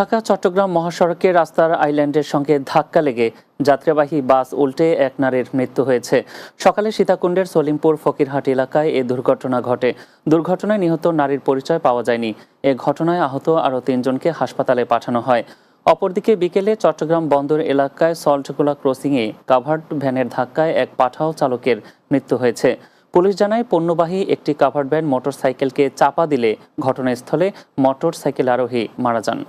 ঢাকা, চট্টগ্রাম মহাসড়কে রাস্তার আইল্যান্ডের সঙ্গে ধাক্কা লেগে যাত্রীবাহী বাস উল্টে এক নারীর মৃত্যু হয়েছে। সকালে সীতাকুণ্ডের সলিমপুর ফকিরহাট এলাকায় এ দুর্ঘটনা ঘটে। দুর্ঘটনায় নিহত নারীর পরিচয় পাওয়া যায়নি। এ ঘটনায় আহত আরও তিনজনকে হাসপাতালে পাঠানো হয়। অপরদিকে বিকেলে চট্টগ্রাম বন্দর এলাকায় সল্টগোলা ক্রসিংয়ে কাভার্ড ভ্যানের ধাক্কায় এক পাঠাও চালকের মৃত্যু হয়েছে। পুলিশ জানায়, পণ্যবাহী একটি কাভার্ড ভ্যান মোটরসাইকেলকে চাপা দিলে ঘটনাস্থলে মোটরসাইকেল আরোহী মারা যান।